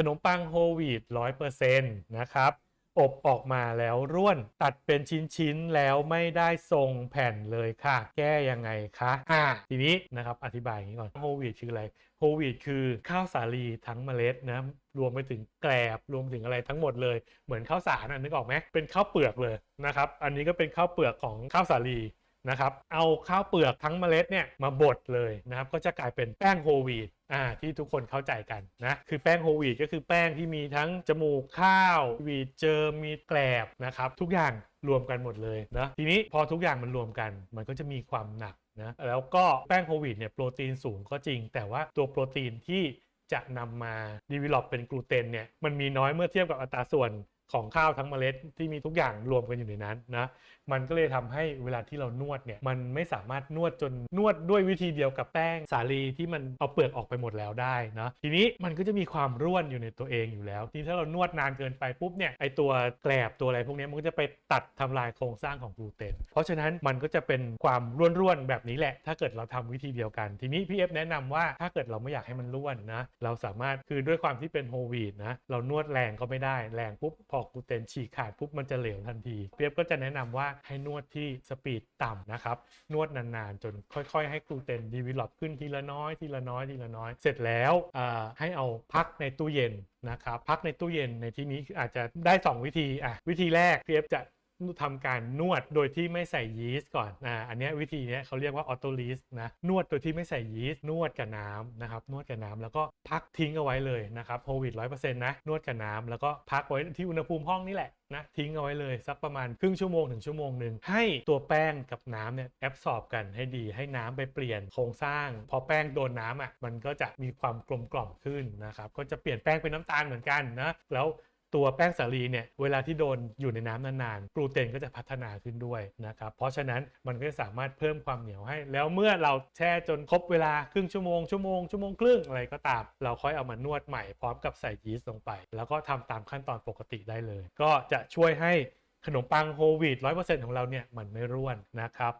ขนมปังโฮลวีตร้อยเปอร์เซ็นต์นะครับ อบออกมาแล้วร่วนตัดเป็นชิ้นๆ แล้วไม่ได้ทรงแผ่นเลยค่ะ แก้ยังไงคะอ่าทีนี้นะครับอธิบายอย่างนี้ก่อนโฮลวีตคืออะไรโฮลวีตคือข้าวสาลีทั้งเมล็ดนะรวมไปถึงแกลบรวมถึงอะไรทั้งหมดเลย เหมือนข้าวสารนึกออกไหมเป็นข้าวเปลือกเลยนะครับอันนี้ก็เป็นข้าวเปลือกของข้าวสาลีนะครับเอาข้าวเปลือกทั้งเมล็ดเนี่ยมาบดเลยนะครับก็จะกลายเป็นแป้งโฮลวีต อ่าที่ทุกคนเข้าใจกันนะคือแป้งโฮวีตก็คือแป้งที่มีทั้งจมูกข้าววีตเจอร์มีแกลบนะครับทุกอย่างรวมกันหมดเลยนะทีนี้พอทุกอย่างมันรวมกัน มันก็จะมีความหนักนะแล้วก็แป้งโฮวีตเนี่ยโปรตีนสูงก็จริง แต่ว่าตัวโปรตีนที่จะนำมาดีเวล็อปเป็นกลูเตนเนี่ยมันมีน้อยเมื่อเทียบกับอัตราส่วน ของข้าวทั้งเมล็ดที่มีทุกอย่างรวมกันอยู่ในนั้นนะ มันก็เลยทำให้เวลาที่เรานวดเนี่ยมันไม่สามารถนวดจนนวดด้วยวิธีเดียวกับแป้งสาลีที่มันเอาเปลือกออกไปหมดแล้วได้นะทีนี้มันก็จะมีความร่วนอยู่ในตัวเองอยู่แล้ว ที่ถ้าเรานวดนานเกินไปปุ๊บเนี่ยไอตัวแกลบตัวอะไรพวกนี้มันก็จะไปตัดทำลายโครงสร้างของกลูเตน เพราะฉะนั้นมันก็จะเป็นความร่วนๆแบบนี้แหละ ถ้าเกิดเราทำวิธีเดียวกัน ทีนี้พี่เอฟแนะนำว่าถ้าเกิดเราไม่อยากให้มันร่วนนะเราสามารถคือด้วยความที่เป็นโฮลวีดนะเรานวดแรงก็ไม่ได้แรงปุ๊บพอกกูเตนฉีกขาดปุ๊บมันจะเหลวทันทีเพียบก็จะแนะนำว่าให้นวดที่สปีดต่ำนะครับ นวดนานๆ จนค่อยๆ ให้กลูเตนดีวิลลอปขึ้นทีละน้อยทีละน้อยทีละน้อย เสร็จแล้วให้เอาพักในตู้เย็นนะครับ พักในตู้เย็นในที่นี้อาจจะได้ 2 วิธีอะวิธีแรกเพียบจะ ทำการนวดโดยที่ไม่ใส่ยีสต์ก่อนอ่าอันนี้วิธีนี้เขาเรียกว่าออโตลีสนะนวดโดยที่ไม่ใส่ยีสต์นวดกับน้ำนะครับนวดกับน้ำแล้วก็พักทิ้งเอาไว้เลยนะครับโควิดร้อยเปอร์เซ็นต์นะนวดกับน้ำแล้วก็พักไว้ที่อุณหภูมิห้องนี่แหละนะทิ้งเอาไว้เลยสักประมาณครึ่งชั่วโมงถึงชั่วโมงหนึ่งให้ตัวแป้งกับน้ำเนี่ยแอบสอบกันให้ดีให้น้ำไปเปลี่ยนโครงสร้าง พอแป้งโดนน้ำอะมันก็จะมีความกลมกล่อมขึ้นนะครับก็จะเปลี่ยนแป้งเป็นน้ำตาลเหมือนกันนะแล้ว ตัวแป้งสาลีเนี่ยเวลาที่โดนอยู่ในน้ำนานๆกลูเตนก็จะพัฒนาขึ้นด้วยนะครับเพราะฉะนั้นมันก็จะสามารถเพิ่มความเหนียวให้ แล้วเมื่อเราแช่จนครบเวลาครึ่งชั่วโมงชั่วโมงชั่วโมงครึ่งอะไรก็ตาม เราค่อยเอามานวดใหม่พร้อมกับใส่ยีสต์ลงไป แล้วก็ทำตามขั้นตอนปกติได้เลย ก็จะช่วยให้ขนมปังโฮลวีตร้อยเปอร์เซ็นต์ของเราเนี่ยมันไม่ร่วนนะครับ